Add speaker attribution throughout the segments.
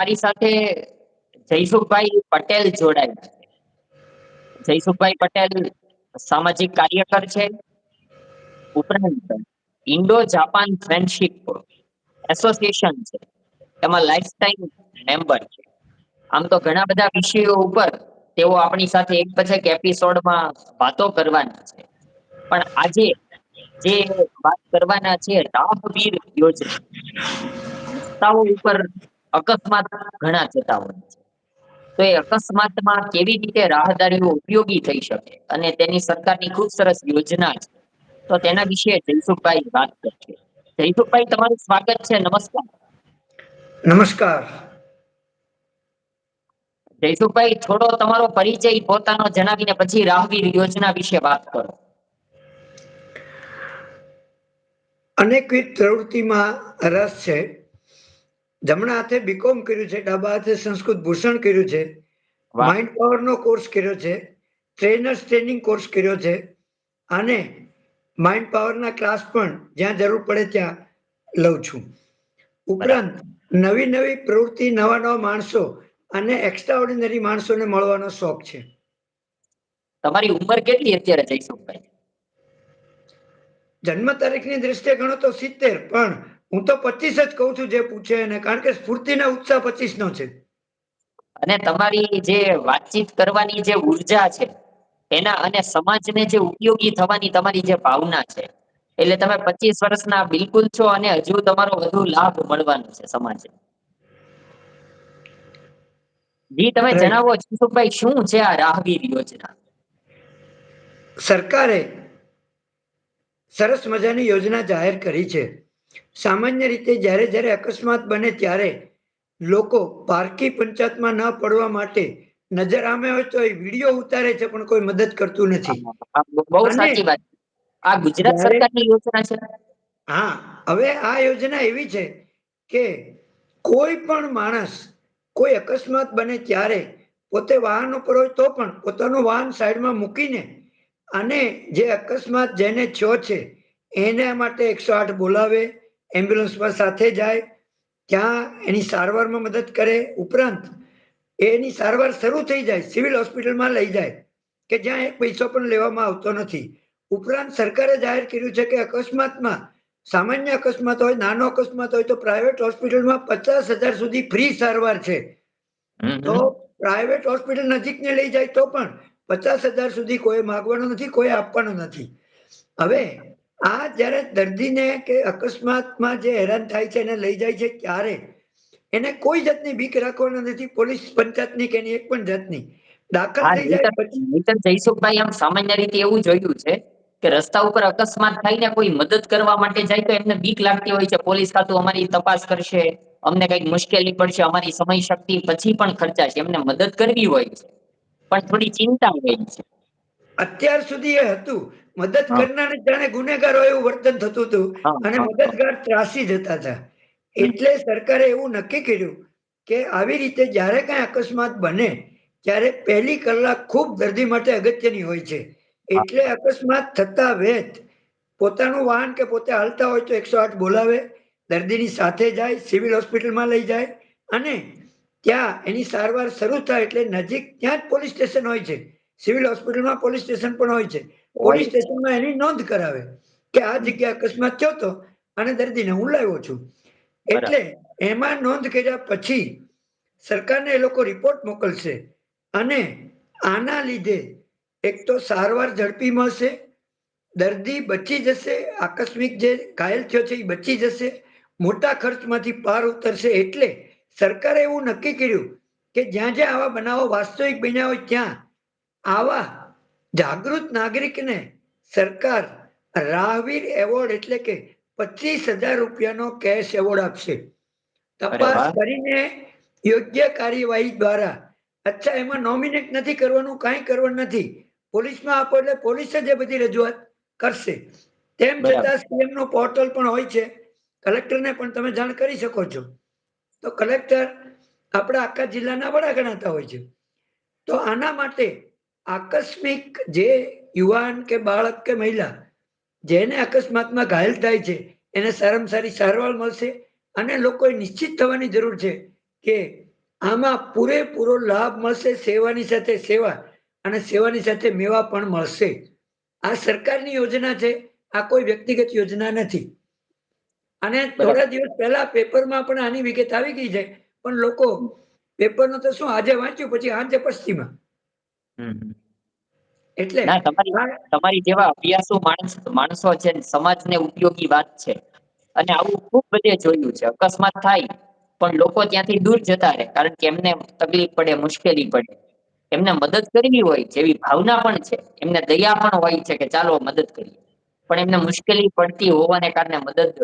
Speaker 1: મારી સાથે જયસુખભાઈ પટેલ જોડાય છે. જયસુખભાઈ પટેલ સામાજિક કાર્યકર છે. ઉપરાંત ઇન્ડો જાપાન ફ્રેન્ડશીપ એસોસિએશન છે. એમાં લાઈફ ટાઈમ મેમ્બર છે. આમ તો ઘણા બધા વિષયો ઉપર તેઓ આપણી સાથે એક પછી એક એપિસોડમાં વાતો કરવાના છે. પણ આજે જે વાત કરવાના છે રાહવીર યોજના. રસ્તાઓ ઉપર અકસ્માત ઘણા થતા હોય છે. તો એ અકસ્માતમાં કેવી રીતે રાહદારીઓ ઉપયોગી થઈ શકે અને તેની સરકારની ખૂબ સરસ યોજના છે. તો તેના વિશે જયસુખભાઈ વાત કરશે. જયસુખભાઈ તમારું સ્વાગત છે. નમસ્કાર.
Speaker 2: નમસ્કાર.
Speaker 1: જયસુખભાઈ થોડો તમારો પરિચય પોતાનો જણાવીને પછી રાહવીર યોજના વિશે વાત કરો.
Speaker 2: અનેકવિધ પ્રવૃત્તિમાં રસ છે. જમણા હાથે બીકોમ કર્યું છે ડાબા હાથે સંસ્કૃત ભૂષણ કર્યું છે માઇન્ડ પાવર નો કોર્સ કર્યો છે ટ્રેનર્સ ટ્રેનિંગ કોર્સ કર્યો છે અને માઇન્ડ પાવરના ક્લાસ પણ જ્યાં જરૂર પડે ત્યાં લઉં છું. ઉપરાંત નવી નવી પ્રવૃત્તિ નવા નવા માણસો અને એક્સ્ટ્રા ઓર્ડિનરી માણસોને મળવાનો શોખ છે.
Speaker 1: તમારી ઉંમર કેટલી અત્યારે જયસુખભાઈ?
Speaker 2: જન્મ તારીખની દ્રષ્ટિએ ગણો તો સિત્તેર પણ હું તો પચીસ જ કહું છું જે પૂછે એને કારણ કે સ્ફૂર્તિના ઉત્સાહ પચીસ નો છે.
Speaker 1: અને તમારી જે વાતચીત કરવાની જે ઊર્જા છે એના અને સમાજને જે ઉપયોગી થવાની તમારી જે ભાવના છે એટલે તમે પચીસ વર્ષના બિલકુલ છો અને હજુ તમારો વધુ લાભ મળવાનો છે સમાજને જી તમે. જણાવો જીસુભાઈ શું છે આ રાહવીર યોજના?
Speaker 2: સરકારે સરસ મજાની યોજના જાહેર કરી છે. સામાન્ય રીતે જ્યારે જ્યારે અકસ્માત બને ત્યારે લોકો પારકી પંચાયતમાં ન પડવા માટે નજર આમે હોય તો એ વીડિયો ઉતારે છે પણ કોઈ મદદ કરતું નથી.
Speaker 1: બહુ સાચી વાત. આ ગુજરાત સરકારની યોજના છે?
Speaker 2: હા હવે આ યોજના એવી છે કે કોઈ પણ માણસ કોઈ અકસ્માત બને ત્યારે પોતે વાહન ઉપર હોય તો પણ પોતાનું વાહન સાઈડમાં મૂકીને અને જે અકસ્માત જેને થયો છે એના માટે એકસો આઠ બોલાવે એમ્બ્યુલન્સમાં સાથે જાય ત્યાં એની સારવારમાં મદદ કરે ઉપરાંત એની સારવાર શરૂ થઈ જાય સિવિલ હોસ્પિટલમાં લઈ જાય કે જ્યાં એક પૈસો પણ લેવામાં આવતો નથી. ઉપરાંત સરકારે જાહેર કર્યું છે કે અકસ્માતમાં સામાન્ય અકસ્માત હોય નાનો અકસ્માત હોય તો પ્રાઇવેટ હોસ્પિટલમાં પચાસ હજાર સુધી ફ્રી સારવાર છે. તો પ્રાઇવેટ હોસ્પિટલ નજીકને લઈ જાય તો પણ પચાસ હજાર સુધી કોઈ માગવાનો નથી કોઈ આપવાનો નથી. હવે આ જ્યારે દર્દીને કે અકસ્માતમાં જે હેરાન થાય છે એને લઈ જાય છે ત્યારે એને કોઈ જાતની બીક રાખવાના નથી. પોલીસ પંચાયતની કે એની એક પણ જાતની. દાખલ થઈ જાય પછી
Speaker 1: જયસુખભાઈ આમ સામાન્ય રીતે એવું જોયું છે કે રસ્તા ઉપર અકસ્માત થાય ને કોઈ મદદ કરવા માટે જાય તો એમને બીક લાગતી હોય છે. પોલીસ ખાતું અમારી તપાસ કરશે અમને કંઈક મુશ્કેલી પડશે અમારી સમય શક્તિ પછી પણ ખર્ચાશે. એમને મદદ કરવી હોય છે. પણ થોડી ચિંતા હોય છે.
Speaker 2: અત્યાર સુધી એ હતું. મદદ કરનાર જાણે ગુનેગાર એવું વર્તન થતું હતું. અને મદદગાર ત્રાસી જતા હતા. એટલે સરકારે એવું નક્કી કર્યું કે આવી રીતે જ્યારે કાંઈ અકસ્માત બને ત્યારે પહેલી કલાક ખૂબ દર્દી માટે અગત્યની હોય છે. એટલે અકસ્માત થતા વેત પોતાનું વાહન કે પોતે હાલતા હોય તો એકસો આઠ બોલાવે દર્દીની સાથે જાય સિવિલ હોસ્પિટલમાં લઈ જાય અને ત્યાં એની સારવાર શરૂ થાય એટલે નજીક ત્યાં જ પોલીસ સ્ટેશન હોય છે. સિવિલ હોસ્પિટલમાં પોલીસ સ્ટેશન પણ હોય છે. પોલીસ સ્ટેશનમાં એની નોંધ કરાવે કે આ જગ્યા અકસ્માત થયો હતો અને દર્દીને હું લાવ્યો છું. એટલે એમાં નોંધ કર્યા પછી સરકારને એ લોકો રિપોર્ટ મોકલશે અને આના લીધે એક તો સારવાર ઝડપી મળશે દર્દી બચી જશે આકસ્મિક જે ઘાયલ થયો છે એ બચી જશે મોટા ખર્ચમાંથી પાર ઉતરશે એટલે સરકારે એવું નક્કી કર્યું કે જ્યાં જ્યાં આવા બનાવો વાસ્તવિક બન્યા હોય ત્યાં આવા જાગૃત નાગરિકને સરકાર રાહવીર એવોર્ડ એટલે કે પચીસ હજાર રૂપિયાનો કેશ એવોર્ડ આપશે. તપાસ કરીને યોગ્ય કાર્યવાહી દ્વારા અચ્છા એમાં નોમિનેટ નથી કરવાનું કાંઈ કરવાનું નથી. પોલીસમાં આપો એટલે પોલીસ જ એ બધી રજૂઆત કરશે. તેમ. છતાં સીએમનું પોર્ટલ પણ હોય છે. કલેક્ટરને પણ તમે જાણ કરી શકો છો. તો કલેક્ટર આપણા આખા જિલ્લાના વડા ગણાતા હોય છે. તો આના માટે આકસ્મિક જે યુવાન કે બાળક કે મહિલા જેને અકસ્માતમાં ઘાયલ થાય છે, એને સારામાં સારી સારવાર મળશે અને લોકોએ નિશ્ચિત થવાની જરૂર છે કે આમાં પૂરેપૂરો લાભ મળશે, સેવાની સાથે સેવા અને સેવાની સાથે મેવા પણ મળશે. આ સરકારની યોજના છે, આ કોઈ વ્યક્તિગત યોજના નથી. અને થોડા દિવસ પહેલા પેપરમાં પણ આની વિગત આવી ગઈ છે, પણ લોકો પેપરનો તો શું આજે વાંચ્યું, પછી આજે પશ્ચિમમાં. એટલે
Speaker 1: ના તમારી તમારી જેવા અભ્યાસુ માણસ માણસો છે સમાજને ઉપયોગી વાત છે. અને આવું ખૂબ બધે જોયું છે. અકસ્માત થાય પણ લોકો ત્યાંથી દૂર જતા રહે કારણ કે એમને તકલીફ પડે મુશ્કેલી પડે. એમને મદદ કરવી હોય જેવી ભાવના પણ છે. એમને દયા પણ હોય છે કે ચાલો મદદ કરીએ. પણ એમને મુશ્કેલી પડતી હોવાને કારણે મદદ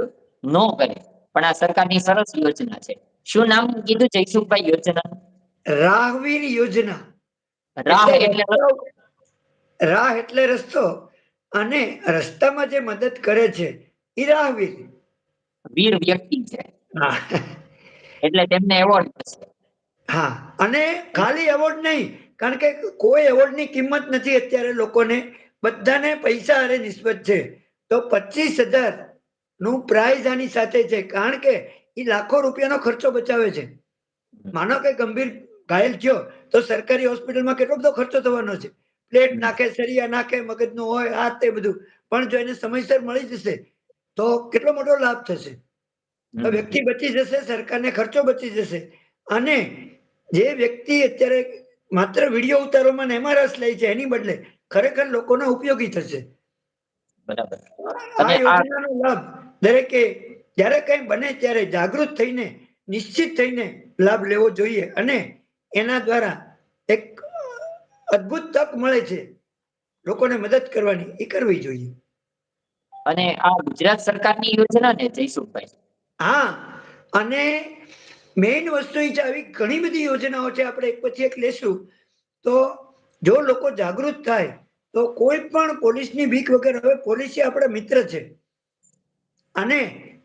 Speaker 1: ન કરે. પણ આ સરકારની સરસ યોજના છે. શું નામ કીધું? જયસુખભાઈ યોજના?
Speaker 2: રાહવીર યોજના.
Speaker 1: રાહ
Speaker 2: એટલે રાહ એટલે રસ્તો અને રસ્તામાં જે મદદ કરે છે એ રાહવીર
Speaker 1: વીર. વ્યક્તિ છે. એટલે તેમને એવોર્ડ
Speaker 2: હા અને ખાલી એવોર્ડ નહીં કારણ કે કોઈ એવોર્ડની કિંમત નથી અત્યારે લોકોને. બધાને પૈસા હારે નિસ્બત છે. તો પચીસ હજારનું પ્રાઇઝ આની સાથે છે કારણ કે એ લાખો રૂપિયાનો ખર્ચો બચાવે છે. માનો કે ગંભીર ઘાયલ થયો તો સરકારી હોસ્પિટલમાં કેટલો બધો ખર્ચો થવાનો છે. પ્લેટ નાખે સરિયા નાખે મગજનું હોય આ તે બધું. પણ જો એને સમયસર મળી જશે તો કેટલો મોટો લાભ થશે? તો વ્યક્તિ બચી જશે સરકારને ખર્ચો બચી જશે. અને જે વ્યક્તિ અત્યારે માત્ર વીડિયો ઉતારવામાં એમાં રસ લે છે એની બદલે ખરેખર લોકોને ઉપયોગી થશે.
Speaker 1: બરાબર.
Speaker 2: આ- યોજનાનો લાભ દરેકે જ્યારે કંઈ બને ત્યારે જાગૃત થઈને નિશ્ચિત થઈને લાભ લેવો જોઈએ. અને એના દ્વારા એક અદ્ભુત તક મળે છે. લોકોને મદદ કરવાની એ કરવી જોઈએ.
Speaker 1: અને આ ગુજરાત સરકારની યોજના ને જયસુખભાઈ
Speaker 2: હા અને મેઇન વસ્તુ એ છે આવી ઘણી બધી યોજનાઓ છે આપણે એક પછી એક લેશું. તો જો લોકો જાગૃત થાય તો કોઈ પણ પોલીસની બીક વગર હવે પોલીસ આપણા મિત્ર છે. અને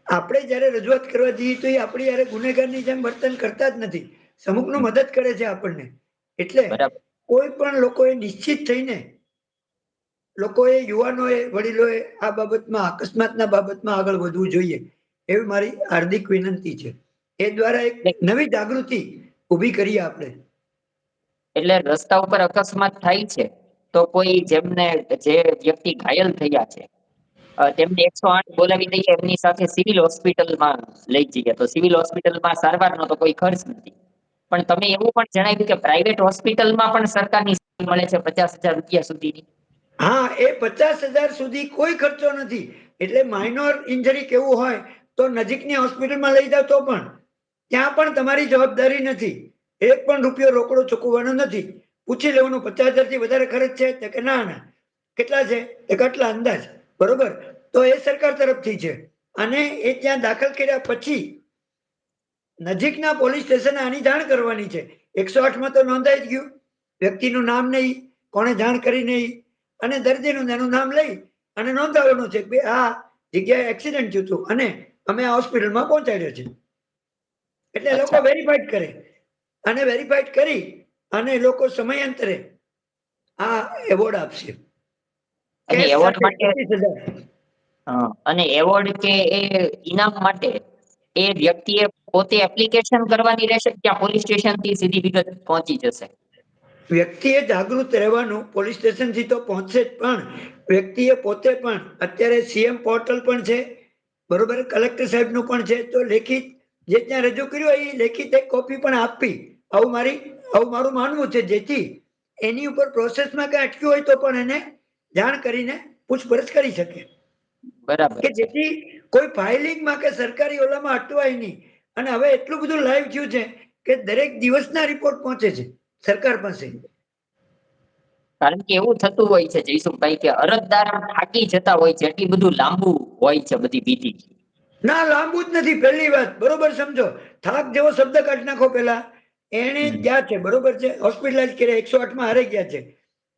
Speaker 2: આપણે જ્યારે રજૂઆત કરવા જઈએ તો એ આપણી યારે ગુનેગારની જેમ વર્તન કરતા જ નથી. સમુખનું મદદ કરે છે આપણને. એટલે કોઈ પણ લોકોએ નિશ્ચિત થઈને લોકોએ, યુવાનોએ, વડીલોએ આ બાબતમાં, અકસ્માતના બાબતમાં આગળ વધવું જોઈએ એવી મારી હાર્દિક વિનંતી છે. એ દ્વારા એક નવી જાગૃતિ ઊભી કરીએ આપણે.
Speaker 1: એટલે રસ્તા ઉપર અકસ્માત થાય છે તો કોઈ જેમને, જે વ્યક્તિ ઘાયલ થયા છે તેમને એકસો આઠ બોલાવી દઈએ, એમની સાથે સિવિલ હોસ્પિટલમાં લઈ જઈએ. તો સિવિલ હોસ્પિટલમાં સારવારનો તો કોઈ ખર્ચ નથી. પણ તમે એવું પણ જણાવ્યું કે પ્રાઇવેટ હોસ્પિટલમાં પણ સરકારની મળે છે પચાસ હજાર રૂપિયા સુધીની.
Speaker 2: હા, એ પચાસ હજાર સુધી કોઈ ખર્ચો નથી. એટલે માઇનોર ઇન્જરી કેવું હોય તો નજીકની હોસ્પિટલમાં લઈ જાવ તો પણ. ત્યાં પણ તમારી જવાબદારી નથી. એક પણ રૂપિયો રોકડો ચૂકવવાનો નથી. પૂછી લેવાનું પચાસ હજારથી વધારે ખર્ચ છે તો કે ના ના. કેટલા છે? તો કેટલા અંદાજ. બરોબર? તો એ સરકાર તરફથી છે. અને એ ત્યાં દાખલ કર્યા પછી નજીકના પોલીસ સ્ટેશને આની જાણ કરવાની છે. એકસો આઠમાં તો નોંધાઈ જ ગયું. વ્યક્તિનું નામ નહીં કોણે જાણ કરી નહીં અને દર્દીનું એનું નામ લઈ અને નોંધાવવાનું છે કે આ જગ્યાએ એક્સિડન્ટ થયું હતું અને અમે આ હોસ્પિટલમાં પહોંચાડ્યો છે. એટલે લોકો વેરીફાઈડ કરે. અને વેરીફાઈડ કરી અને લોકો સમયાંતરે આ એવોર્ડ આપશે.
Speaker 1: અને એવોર્ડ માટે
Speaker 2: 25,000.
Speaker 1: અને એવોર્ડ કે એ ઇનામ માટે એ વ્યક્તિએ પોતે એપ્લિકેશન કરવાની રહેશે ત્યાં પોલીસ સ્ટેશનથી સીધી વિગત પહોંચી જશે?
Speaker 2: વ્યક્તિએ જાગૃત રહેવાનું પોલીસ સ્ટેશનથી તો પહોંચશે જ પણ વ્યક્તિએ પોતે પણ અત્યારે સીએમ પોર્ટલ પણ છે બરોબર? કલેક્ટર સાહેબનું પણ છે. તો લેખિત જે ત્યાં રજૂ કર્યું હોય એ લેખિત એક કોપી પણ આપી. આવું મારી આવું મારું માનવું છે. જેથી એની ઉપર પ્રોસેસમાં કંઈ અટક્યું હોય તો પણ એને જાણ કરીને પૂછપરછ કરી શકે.
Speaker 1: બરાબર.
Speaker 2: કે જેથી કોઈ ફાઇલિંગમાં કે સરકારી ઓલામાં અટવાય નહીં. અને હવે એટલું બધું લાઈવ થયું છે કે દરેક દિવસના રિપોર્ટ પહોંચે છે સરકાર પાસે
Speaker 1: કારણ કે એવું થતું હોય છે જયસુખભાઈ કે અરજદાર થાકી જતા હોય છે એટલી બધું લાંબુ હોય છે બધી વિધિ
Speaker 2: ના લાંબુ જ નથી પહેલી વાત. બરોબર સમજો. થાક જેવો શબ્દ કાઢી નાખો પેલા એને. ગયા છે બરોબર છે? હોસ્પિટલાઇઝ કર્યા એકસો આઠમાં હારે ગયા છે.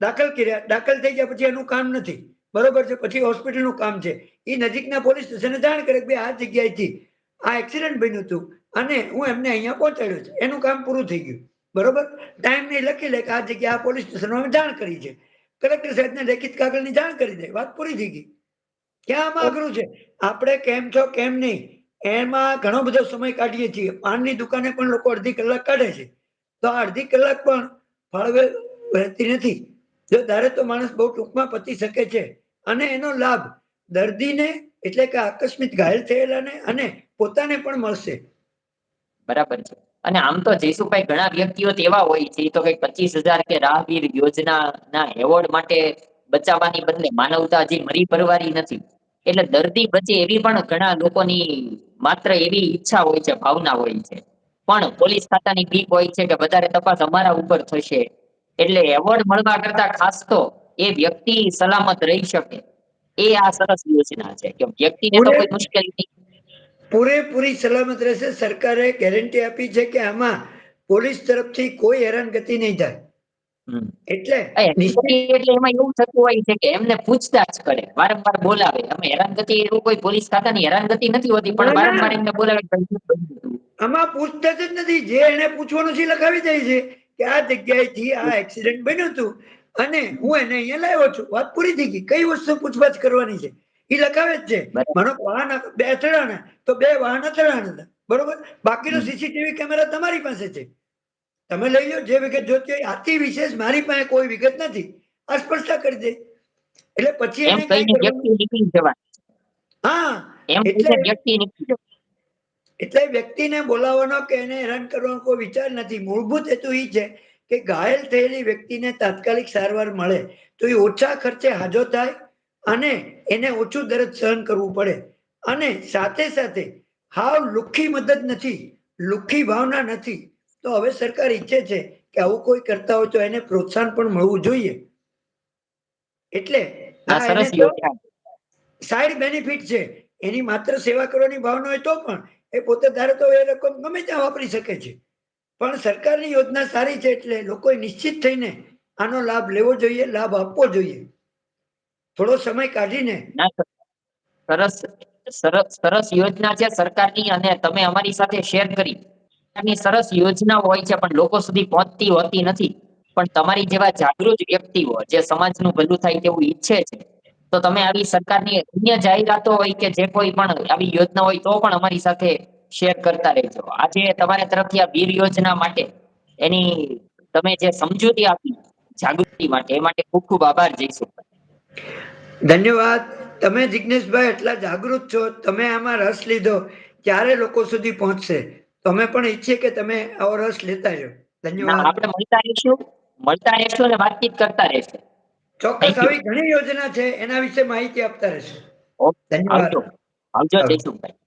Speaker 2: દાખલ કર્યા દાખલ થઈ ગયા પછી એનું કામ નથી. બરોબર છે? પછી હોસ્પિટલનું કામ છે. એ નજીકના પોલીસ સ્ટેશને જાણ કરે કે આ જગ્યાએથી આ એક્સિડન્ટ બન્યું હતું. અને હું એમને અહીંયા પહોંચાડ્યો છે. એનું કામ પૂરું થઈ ગયું. બરોબર? ટાઈમ નહીં લખી લે કે આ જગ્યાએ આ પોલીસ સ્ટેશનમાં જાણ કરી છે. કલેક્ટર સાહેબને લેખિત કાગળની જાણ કરી દે. વાત પૂરી થઈ ગઈ. ક્યાં આમાં અઘરું છે? આપણે કેમ છો, કેમ નહીં? એમાં ઘણો બધો સમય કાઢીએ છીએ. પાનની દુકાને પણ લોકો અડધી કલાક કાઢે છે. તો આ અડધી કલાક પણ ફાળવે રહેતી નથી. જો ધારે તો માણસ બહુ ટૂંકમાં પતી શકે છે. અને એનો લાભ દર્દીને એટલે કે આકસ્મિક ઘાયલ થયેલાને અને પોતાને પણ મળશે.
Speaker 1: બરાબર છે. અને આમ તો જયસુભાઈ ઘણા વ્યક્તિઓ તેવા હોય છે તો કઈ પચીસ હજાર કે રાહવીર યોજનાના એવોર્ડ માટે બચાવવાની બદલે માનવતા હજી મરી પરવારી નથી. એટલે દર્દી બચે એવી પણ ઘણા લોકોની માત્ર એવી ઈચ્છા હોય છે, ભાવના હોય છે. પણ પોલીસ ખાતાની બીક હોય છે કે વધારે તપાસ અમારા ઉપર થશે. એટલે એવોર્ડ મળવા કરતા ખાસ તો એ વ્યક્તિ સલામત રહી શકે. એ આ સરસ યોજના છે કે વ્યક્તિને તો કોઈ મુશ્કેલી નહીં.
Speaker 2: પૂરેપૂરી સલામત રહેશે. સરકારે ગેરંટી આપી છે કે આમાં પોલીસ તરફથી કોઈ હેરાનગતિ નહીં થાય. એટલે
Speaker 1: એટલે એમાં એવું થતું હોય છે કે એમને પૂછતાછ કરે વારંવાર બોલાવે. અમે હેરાનગતિ એવું કોઈ પોલીસ ખાતાની હેરાનગતિ નથી હોતી પણ. વારંવાર એમને બોલાવે?
Speaker 2: આમાં પૂછતાછ જ નથી. જે એને પૂછવાનું છે લખાવી દે છે કે આ જગ્યાએથી આ એક્સિડન્ટ બન્યું હતું. અને હું એને અહીંયા લાવ્યો છું. વાત પૂરી થઈ ગઈ. કઈ વસ્તુ પૂછપાછ કરવાની છે? એ લખાવે જ છે. મારો વાહન બે અથડાણા તો બે વાહન અથડાણા હતા. બરોબર? બાકીનો સીસીટીવી કેમેરા તમારી પાસે છે. તમે લઈ લો. જે વિગત જોતી હોય આથી વિશેષ મારી પાસે કોઈ વિગત નથી. અસ્પષ્ટતા કરી દે. એટલે પછી એને કઈ હા.
Speaker 1: એમ
Speaker 2: એટલે- એટલે વ્યક્તિને બોલાવવાનો કે એને હેરાન કરવાનો કોઈ વિચાર નથી. મૂળભૂત હેતુ એ છે કે ઘાયલ થયેલી વ્યક્તિને તાત્કાલિક સારવાર મળે તો એ ઓછા ખર્ચે હાજો થાય અને એને ઓછું દર્દ સહન કરવું પડે. અને સાથે સાથે હાવ લુખ્ખી મદદ નથી લુખ્ખી ભાવના નથી. તો હવે સરકાર ઈચ્છે છે કે આવું કોઈ કરતા હોય તો એને પ્રોત્સાહન પણ મળવું જોઈએ. એટલે સાઈડ બેનિફિટ છે. એની માત્ર સેવા કરવાની ભાવના હોય તો પણ એ પોતે ધારે તો એ રકમ ગમે ત્યાં વાપરી શકે છે. પણ સરકારની યોજના સારી છે એટલે લોકોએ નિશ્ચિત થઈને આનો લાભ લેવો જોઈએ, લાભ આપવો જોઈએ. થોડો સમય કાઢીને.
Speaker 1: સરસ સરસ સરસ યોજના છે સરકારની અને તમે અમારી સાથે શેર કરી. સરકારની સરસ યોજનાઓ હોય છે, પણ લોકો સુધી પહોંચતી હોતી નથી. પણ તમારી જેવા જાગૃત વ્યક્તિઓ જે સમાજનું ભલું થાય તેવું ઈચ્છે છે, તો તમે આવી સરકારની અન્ય જાહેરાતો હોય કે જે કોઈ પણ આવી યોજના હોય તો પણ અમારી સાથે શેર કરતા રહેજો. આજે તમારા તરફથી આ વીર યોજના માટે એની તમે જે સમજૂતી આપી જાગૃતિ માટે એ માટે ખૂબ ખૂબ આભાર જઈશું
Speaker 2: ધન્યવાદ. તમે જિજ્ઞેશભાઈ એટલા જાગૃત છો તમે આમાં રસ લીધો ક્યારે લોકો સુધી પહોંચશે? તો અમે પણ ઈચ્છીએ કે તમે આવો રસ લેતા રહ્યો. ધન્યવાદ.
Speaker 1: આપણે મળતા રહીશું મળતા રહીશું અને વાતચીત કરતા રહીશું.
Speaker 2: ચોક્કસ આવી ઘણી યોજના છે એના વિશે માહિતી આપતા રહેશે. ધન્યવાદ.
Speaker 1: આવજો. જયસુખભાઈ.